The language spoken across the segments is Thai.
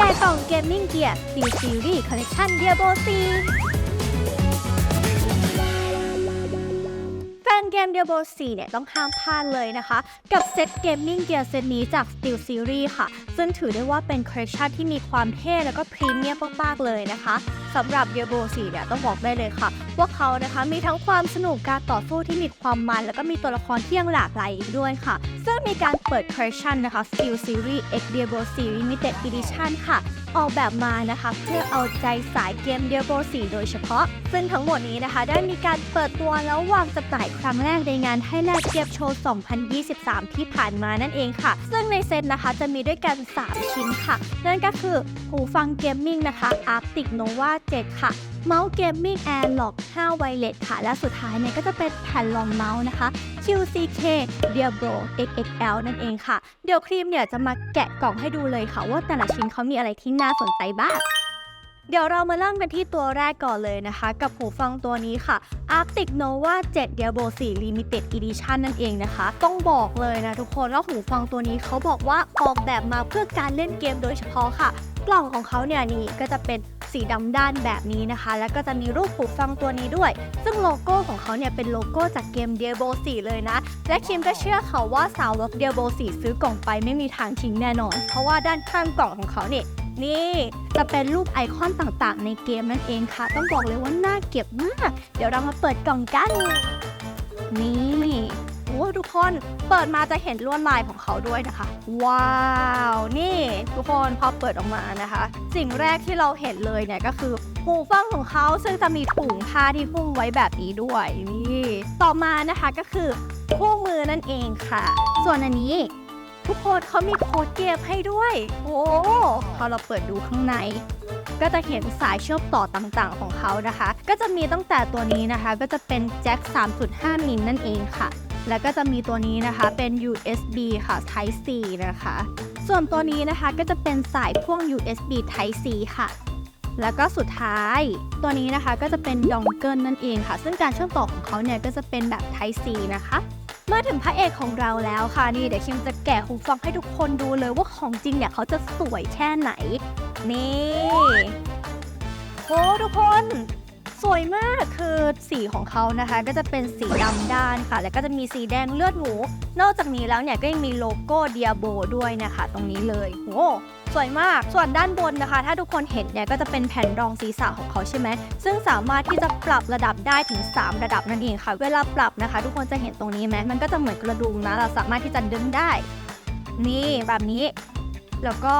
แกะกล่องเกมมิ่งเกียร์ซีซีรีส์คอลเลคชันเดียโบซี เกม Diablo 4 เนี่ยต้องห้ามพลาดเลยนะคะ กับเซตเกมมิ่งเกียร์เซตนี้จาก Steel Series ค่ะ ซึ่งถือได้ว่าเป็นคอลเลคชันที่มีความเท่แล้วก็พรีเมียมมากๆเลยนะคะสำหรับ Diablo 4 เนี่ยต้องบอกได้เลยค่ะ ว่าเขานะคะมีทั้งความสนุกการต่อสู้ที่มีความมัน แล้วก็มีตัวละครที่ยังหลากหลายอีกด้วยค่ะ ซึ่งมีการเปิดคอลเลคชันนะคะ Steel Series X Diablo 4 Limited Edition ค่ะ ออกแบบมานะคะเพื่อเอาใจสายเกม Diablo 4โดยเฉพาะ ซึ่งทั้งหมดนี้นะคะ ได้มีการเปิดตัวแล้ววางจำหน่ายครั้งแรกในงานให้แลกเกียบโชว์ 2023 ที่ผ่านมานั่นเองค่ะ ซึ่งในเซตนะคะจะมีด้วยกัน 3 ชิ้นค่ะ นั่นก็คือหูฟังเกมมิ่งนะคะ Arctic Nova 7 ค่ะเมาส์เกมมิ่ง Airlock 5 Wireless ค่ะ และสุดท้ายเนี่ยก็จะเป็นแผ่นรองเมาส์นะคะ QCK Diablo XXL นั่นเองค่ะ เดี๋ยวครีมเนี่ยจะมาแกะกล่องให้ดูเลยค่ะ ว่าแต่ละชิ้นเขามีอะไรที่น่าสนใจบ้างเดี๋ยวเรามาเริ่มกันที่ตัวแรกก่อนเลยนะคะ กับหูฟังตัวนี้ค่ะ Arctic Nova 7 Diablo 4 Limited Edition นั่นเองนะคะ ต้องบอกเลยนะทุกคนว่าหูฟังตัวนี้เขาบอกว่าออกแบบมาเพื่อการเล่นเกมโดยเฉพาะค่ะ กล่องของเขาเนี่ยนี่ก็จะเป็น สีดำด้านแบบนี้นะคะ แล้วก็จะมีรูปหูฟังตัวนี้ด้วย ซึ่งโลโก้ของเขาเนี่ยเป็นโลโก้จากเกม Diablo 4 เลยนะ และคิมก็เชื่อเขาว่าสาวก Diablo 4 ซื้อกล่องไปไม่มีทางทิ้งแน่นอน เพราะว่าด้านข้างกล่องของเขาเนี่ยนี่จะเป็นรูปไอคอนต่างๆ ในเกมนั่นเองค่ะ ต้องบอกเลยว่าน่าเก็บมาก เดี๋ยวเรามาเปิดกล่องกัน นี่โอ้ทุกคนเปิดมาจะเห็นลวดลายของเขาด้วยนะคะ ว้าว นี่ ทุกคนพอเปิดออกมานะคะ สิ่งแรกที่เราเห็นเลยเนี่ยก็คือหูฟังของเขาซึ่งจะมีถุงผ้าที่หุ้มไว้แบบนี้ด้วยนี่ต่อมานะคะก็คือคู่มือนั่นเองค่ะ ส่วนอันนี้ทุกคนเขามีโค้ดเกมให้ด้วย โอ้พอเราเปิดดูข้างใน ก็จะเห็นสายเชื่อมต่อต่างๆของเขานะคะ ก็จะมีตั้งแต่ตัวนี้นะคะ ก็จะเป็นแจ็ค 3.5 มิลนั่นเองค่ะ แล้วก็จะมีตัวนี้นะคะเป็น USB ค่ะ Type C นะคะ ส่วนตัวนี้นะคะก็จะเป็นสายพ่วง USB Type C ค่ะ แล้วก็สุดท้าย ตัวนี้นะคะก็จะเป็นดองเกิลนั่นเองค่ะ ซึ่งการเชื่อมต่อของเขาเนี่ยก็จะเป็นแบบ Type C นะคะเมื่อถึงพระเอกของเราแล้วค่ะนี่เดี๋ยวคิมจะแกะหูฟังให้ทุกคนดูเลยว่าของจริงเนี่ยเขาจะสวยแค่ไหน นี่โอ้ทุกคน สวยมากคือสีของเขานะคะ ก็จะเป็นสีดำด้านค่ะ แล้วก็จะมีสีแดงเลือดหมู นอกจากนี้แล้วเนี่ยก็ยังมีโลโก้เดียโบด้วยนะคะ ตรงนี้เลยโอ้สวยมาก ส่วนด้านบนนะคะ ถ้าทุกคนเห็นเนี่ยก็จะเป็นแผ่นรองศีรษะของเขาใช่ไหม ซึ่งสามารถที่จะปรับระดับได้ถึง 3 ระดับนั่นเองค่ะ เวลาปรับนะคะ ทุกคนจะเห็นตรงนี้ไหมมันก็จะเหมือนกระดุมนะ เราสามารถที่จะดึงได้ นี่แบบนี้ แล้วก็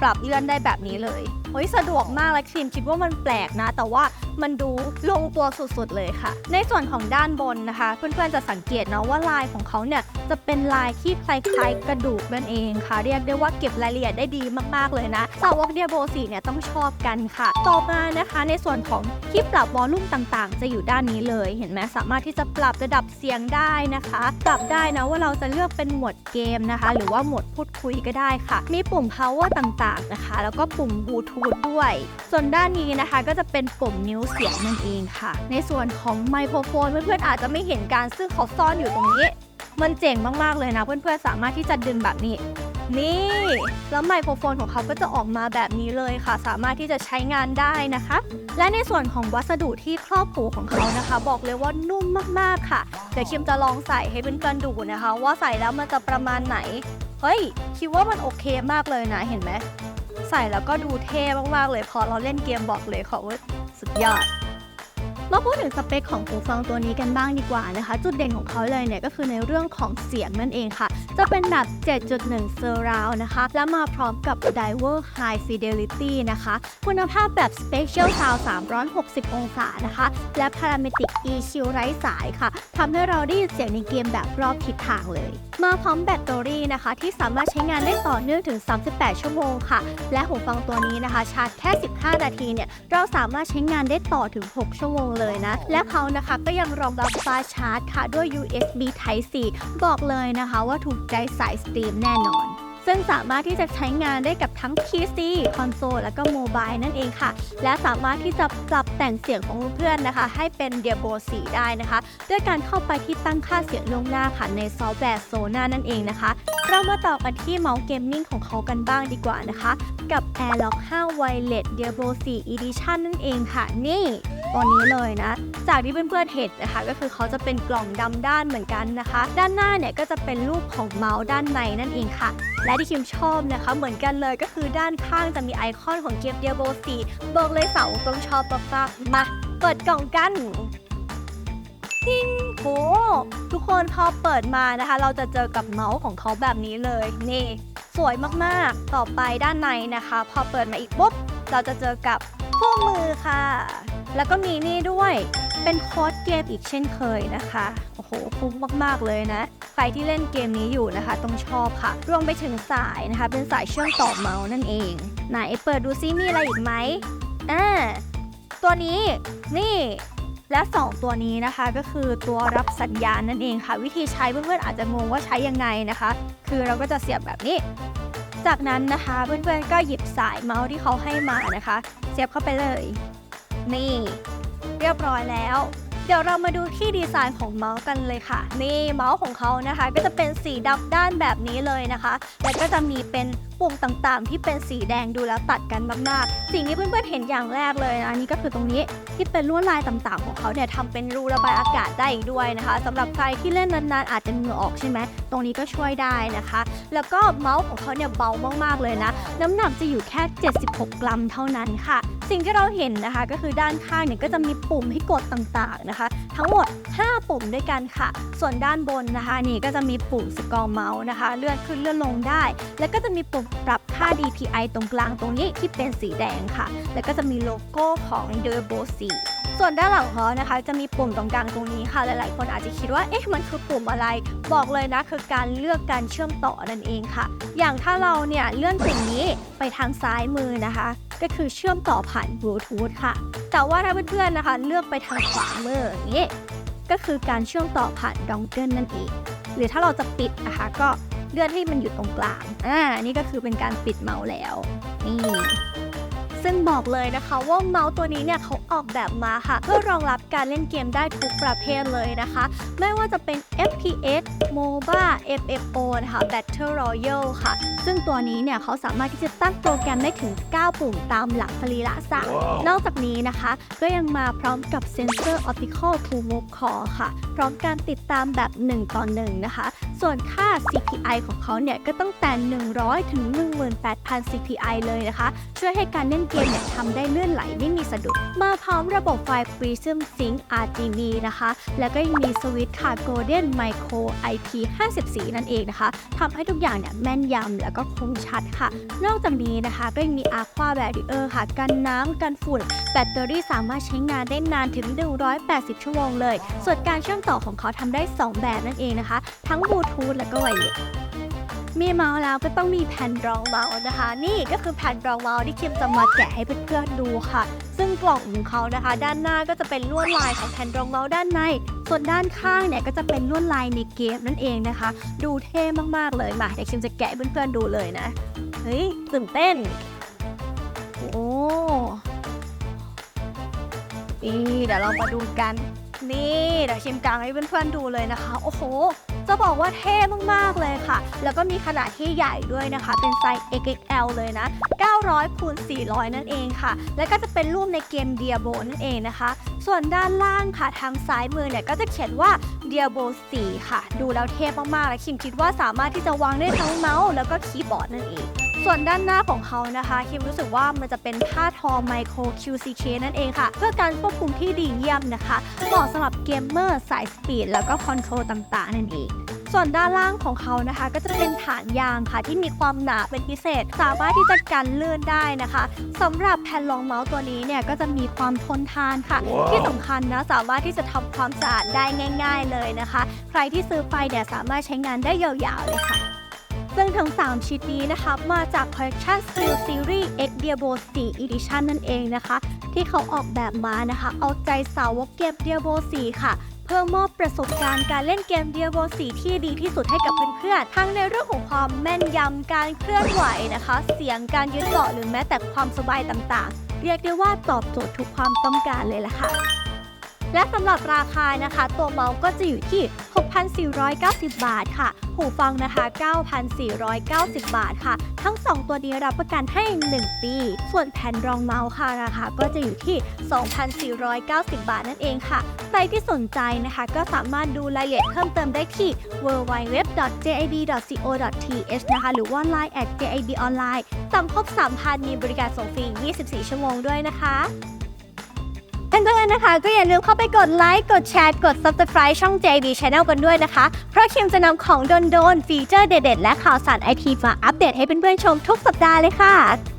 ปรับเลื่อนได้แบบนี้เลย เฮ้ยสะดวกมากและครีมคิดว่ามันแปลกนะ แต่ว่ามันดูลงตัวสุดๆเลยค่ะ ในส่วนของด้านบนนะคะ เพื่อนๆจะสังเกตนะว่าลายของเขาเนี่ยจะเป็นลายที่คล้ายๆกระดูกนั่นเองค่ะ เรียกได้ว่าเก็บรายละเอียดได้ดีมากๆเลยนะสาวกเดียโบสีเนี่ยต้องชอบกันค่ะ ต่อมานะคะในส่วนของที่ปรับวอลลุ่มต่างๆ จะอยู่ด้านนี้เลยเห็นไหมสามารถที่จะปรับระดับเสียงได้นะคะ ปรับได้นะว่าเราจะเลือกเป็นหมวดเกมนะคะ หรือว่าหมวดพูดคุยก็ได้ค่ะ มีปุ่ม power ต่างๆนะคะ แล้วก็ปุ่มบลูทูธด้วย ส่วนด้านนี้นะคะก็จะเป็นปุ่มนิ้วเสียงนั่นเองค่ะ ในส่วนของไมโครโฟนเพื่อนๆอาจจะไม่เห็นการซึ่งเขาซ่อนอยู่ตรงนี้ มันเจ๋งมากๆเลยนะ เพื่อนๆสามารถที่จะดึงแบบนี้นี่ แล้วไมโครโฟนของเขาก็จะออกมาแบบนี้เลยค่ะ สามารถที่จะใช้งานได้นะคะ และในส่วนของวัสดุที่ครอบหูของเขานะคะ บอกเลยว่านุ่มมากๆค่ะ เดี๋ยวคิมจะลองใส่ให้เพื่อนๆดูนะคะ ว่าใส่แล้วมันจะประมาณไหน เฮ้ย คิดว่ามันโอเคมากเลยนะเห็นไหม ส่แล้วก็ดูเท่มากๆเลยพอเราเล่นเกมบอกเลยค่ะว่าสุดยอดมาพูดถึงสเปคของหูฟังตัวนี้กันบ้างดีกว่านะคะ จุดเด่นของเขาเลยเนี่ยก็คือในเรื่องของเสียงนั่นเองค่ะ จะเป็นแบบ 7.1 Surround นะคะ และมาพร้อมกับ Diver High Fidelity นะคะ คุณภาพแบบ Spatial Sound 360 องศานะคะ และ Parametric EQ ไร้สายค่ะทำให้เราได้ยินเสียงในเกมแบบรอบทิศทางเลยมาพร้อมแบตเตอรี่นะคะ ที่สามารถใช้งานได้ต่อเนื่องถึง 38 ชั่วโมงค่ะ และหูฟังตัวนี้นะคะ ชาร์จแค่ 15 นาทีเนี่ย เราสามารถใช้งานได้ต่อถึง 6 ชั่วโมงเลยนะ และเขานะคะก็ยังรองรับฟ้าชาร์จค่ะด้วย USB Type C บอกเลยนะคะว่าถูกใจสายสตรีมแน่นอน ซึ่งสามารถที่จะใช้งานได้กับทั้ง PC คอนโซลและก็โมบายนั่นเองค่ะ และสามารถที่จะปรับแต่งเสียงของเพื่อนนะคะ ให้เป็น d i a b o 4 ได้นะคะ ด้วยการเข้าไปที่ตั้งค่าเสียงล่วงหน้าค่ะในซอฟต์แวร์โซน่านั่นเองนะคะ เรามาต่อกันที่เมาส์เกมมิ่งของเขากันบ้างดีกว่านะคะ กับ Airlock 5 Wireless Diablo 4 Edition นั่นเองค่ะนี่ ตัวนี้เลยนะ จากที่เพื่อนๆเห็นนะคะ ก็คือเขาจะเป็นกล่องดำด้านเหมือนกันนะคะ ด้านหน้าเนี่ยก็จะเป็นรูปของเมาส์ด้านในนั่นเองค่ะ และที่คิมชอบนะคะ เหมือนกันเลยก็คือด้านข้างจะมีไอคอนของเกม Diablo 4บอกเลยสาวต้องชอบมากๆมาเปิดกล่องกันทิ้งโหทุกคนพอเปิดมานะคะ เราจะเจอกับเมาส์ของเขาแบบนี้เลยนี่สวยมากๆ ต่อไปด้านในนะคะ พอเปิดมาอีกปุ๊บ เราจะเจอกับคู่มือค่ะ แล้วก็มีนี่ด้วยเป็นโค้ดเกมอีกเช่นเคยนะคะ โอ้โหคุ้มมากๆเลยนะ ใครที่เล่นเกมนี้อยู่นะคะ ต้องชอบค่ะ รวมไปถึงสายนะคะ เป็นสายเชื่อมต่อเมาส์นั่นเอง ไหนเปิดดูซิมีอะไรอีกไหมอ่าตัวนี้นี่และ 2 ตัวนี้นะคะก็คือตัวรับสัญญาณนั่นเองค่ะ วิธีใช้เพื่อนๆอาจจะงงว่าใช้ยังไงนะคะ คือเราก็จะเสียบแบบนี้ จากนั้นนะคะเพื่อนๆก็หยิบสายเมาส์ที่เขาให้มานะคะ เสียบเข้าไปเลย นี่ เรียบร้อยแล้ว เดี๋ยวเรามาดูที่ดีไซน์ของเมาส์กันเลยค่ะ นี่เมาส์ของเขานะคะ ก็จะเป็นสีดำด้านแบบนี้เลยนะคะ แล้วก็จะมีเป็นปุ่มต่างๆ ที่เป็นสีแดงดูแล้วตัดกันมากๆ สิ่งที่เพื่อนๆเห็นอย่างแรกเลยนะนี่ก็คือตรงนี้ที่เป็นลวดลายต่างๆ ของเขาเนี่ยทำเป็นรูระบายอากาศได้อีกด้วยนะคะสำหรับใครที่เล่นนานๆอาจจะเหงื่อออกใช่ไหมตรงนี้ก็ช่วยได้นะคะ แล้วก็เมาส์ของเขาเนี่ยเบามากๆเลยนะ น้ำหนักจะอยู่แค่ 76 กรัมเท่านั้นค่ะ สิ่งที่เราเห็นนะคะก็คือด้านข้างเนี่ยก็จะมีปุ่มให้กดต่างๆนะคะ ทั้งหมด 5 ปุ่มด้วยกันค่ะ ส่วนด้านบนนะคะนี่ก็จะมีปุ่มสกอร์เมาส์นะคะ เลื่อนขึ้นเลื่อนลงได้ แล้วก็จะมีปุ่มปรับค่า DPI ตรงกลางตรงนี้ที่เป็นสีแดงค่ะ แล้วก็จะมีโลโก้ของ d u r b o 4 ส่วนด้านหลังขอนะคะ จะมีปุ่มตรงกลางตรงนี้ค่ะ หลายๆ คนอาจจะคิดว่า เอ๊ะ มันคือปุ่มอะไร บอกเลยนะ คือการเลือกการเชื่อมต่อนั่นเองค่ะ อย่างถ้าเราเนี่ยเลื่อนปุ่มนี้ไปทางซ้ายมือนะคะ ก็คือเชื่อมต่อผ่านบลูทูธค่ะ แต่ว่าถ้าเพื่อนๆนะคะ เลือกไปทางขวามืออย่างนี้ ก็คือการเชื่อมต่อผ่านดองเกิลนั่นเอง หรือถ้าเราจะปิดนะคะ ก็เลื่อนให้มันอยู่ตรงกลาง อ่า นี่ก็คือเป็นการปิดเมาส์แล้ว นี่ ซึ่งบอกเลยนะคะว่าเมาส์ตัวนี้เนี่ยเขาออกแบบมาค่ะ เพื่อรองรับการเล่นเกมได้ทุกประเภทเลยนะคะ ไม่ว่าจะเป็น FPS MOBA FFO นะคะ Battle Royale ค่ะ ซึ่งตัวนี้เนี่ยเขาสามารถที่จะตั้งโปรแกรมได้ถึง 9 ปุ่มตามหลักสรีระสัตว์นอกจากนี้นะคะ ก็ยังมาพร้อมกับเซนเซอร์ Optical to Move Core ค่ะ พร้อมการติดตามแบบ 1 ต่อ 1 นะคะ ส่วนค่า CPI ของเขาเนี่ยก็ตั้งแต่ 100 ถึง 18,000 CPI เลยนะคะ ช่วยให้การเล่นเกมเนี่ยทำได้เลื่อนไหลไม่มีสะดุด มาพร้อมระบบไฟ Prism Sync RGB นะคะ แล้วก็ยังมีสวิตช์ค่ะ Golden Micro IP 54 นั่นเองนะคะทำให้ทุกอย่างเนี่ยแม่นยำแล้วก็คมชัดค่ะ นอกจากนี้นะคะก็ยังมี Aqua Barrier ค่ะ กันน้ำกันฝุ่น แบตเตอรี่สามารถใช้งานได้นานถึง 180 ชั่วโมงเลย ส่วนการเชื่อมต่อของเขาทำได้ 2 แบบนั่นเองนะคะ ทั้งบลูทูธและก็ไวเลส มีเมาส์แล้วก็ต้องมีแผ่นรองเมาส์นะคะ นี่ก็คือแผ่นรองเมาส์ที่คิมจะมาแกะให้เพื่อนๆดูค่ะ ซึ่งกล่องของเขานะคะ ด้านหน้าก็จะเป็นลวดลายของแผ่นรองเมาส์ด้านใน ส่วนด้านข้างเนี่ยก็จะเป็นลวดลายในเกมนั่นเองนะคะ ดูเท่มากๆเลยมาเดี๋ยวคิมจะแกะให้เพื่อนๆดูเลยนะเฮ้ยตื่นเต้นโอ้นี่เดี๋ยวเรามาดูกัน นี่เดี๋ยวชิมกลางให้เพื่อนๆดูเลยนะคะ โอ้โห จะบอกว่าเท่มากๆเลยค่ะ แล้วก็มีขนาดที่ใหญ่ด้วยนะคะ เป็นไซส์ XXL เลยนะ 900คูณ400 นั่นเองค่ะ แล้วก็จะเป็นรูปในเกม Diablo นั่นเองนะคะ ส่วนด้านล่างค่ะทางซ้ายมือเนี่ยก็จะเขียนว่า Diablo 4ค่ะ ดูแล้วเท่มากๆและคิมคิดว่าสามารถที่จะวางได้ทั้งเมาส์แล้วก็คีย์บอร์ดนั่นเอง ส่วนด้านหน้าของเขานะคะคิมรู้สึกว่ามันจะเป็นผ้าทอไมโคร QCK นั่นเองค่ะ เพื่อการควบคุมที่ดีเยี่ยมนะคะเหมาะสำหรับเกมเมอร์สายสปีดแล้วก็คอนโทรลต่างๆ นั่นเองส่วนด้านล่างของเขานะคะ ก็จะเป็นฐานยางค่ะที่มีความหนาเป็นพิเศษ สามารถที่จะกันลื่นได้นะคะสำหรับแผ่นรองเมาส์ตัวนี้เนี่ยก็จะมีความทนทานค่ะที่สำคัญนะสามารถที่จะทำความสะอาดได้ง่าย ๆเลยนะคะ ใครที่ซื้อไปเนี่ยสามารถใช้งานได้ยาวๆเลยค่ะ ซึ่งทั้ง 3 ชิ้นนี้นะคะมาจาก Collection Steel Series X Diablo 4 Edition นั่นเองนะคะ ที่เขาออกแบบมานะคะ เอาใจสาวกเกม Diablo 4 ค่ะเพื่อมอบประสบการณ์การเล่นเกม Diablo 4 ที่ดีที่สุดให้กับเพื่อนๆ ทั้งในเรื่องของความแม่นยำ การเคลื่อนไหวนะคะ เสียง การยึดเกาะหรือแม้แต่ความสบายต่างๆ เรียกได้ว่าตอบโจทย์ทุกความต้องการเลยล่ะค่ะ และสำหรับราคานะคะ ตัวเมาส์ก็จะอยู่ที่ 6,490 บาทค่ะ หูฟังนะคะ 9,490 บาทค่ะ ทั้ง 2 ตัวนี้รับประกันให้ 1 ปี ส่วนแผ่นรองเมาส์ค่ะราคาก็จะอยู่ที่ 2,490 บาทนั่นเองค่ะ ใครที่สนใจนะคะก็สามารถดูรายละเอียดเพิ่มเติมได้ที่ www.jib.co.th นะคะ หรือว่า line at jib online สั่งครบ3,000 มีบริการส่งฟรี 24 ชั่วโมงด้วยนะคะ เพื่อนๆนะคะ ก็อย่าลืมเข้าไปกดไลค์ กดแชร์ กด subscribe ช่อง JB Channel กันด้วยนะคะ เพราะคิมจะนำของโดนๆฟีเจอร์เด็ดๆ และข่าวสารไอทีมาอัปเดตให้เพื่อนๆชมทุกสัปดาห์เลยค่ะ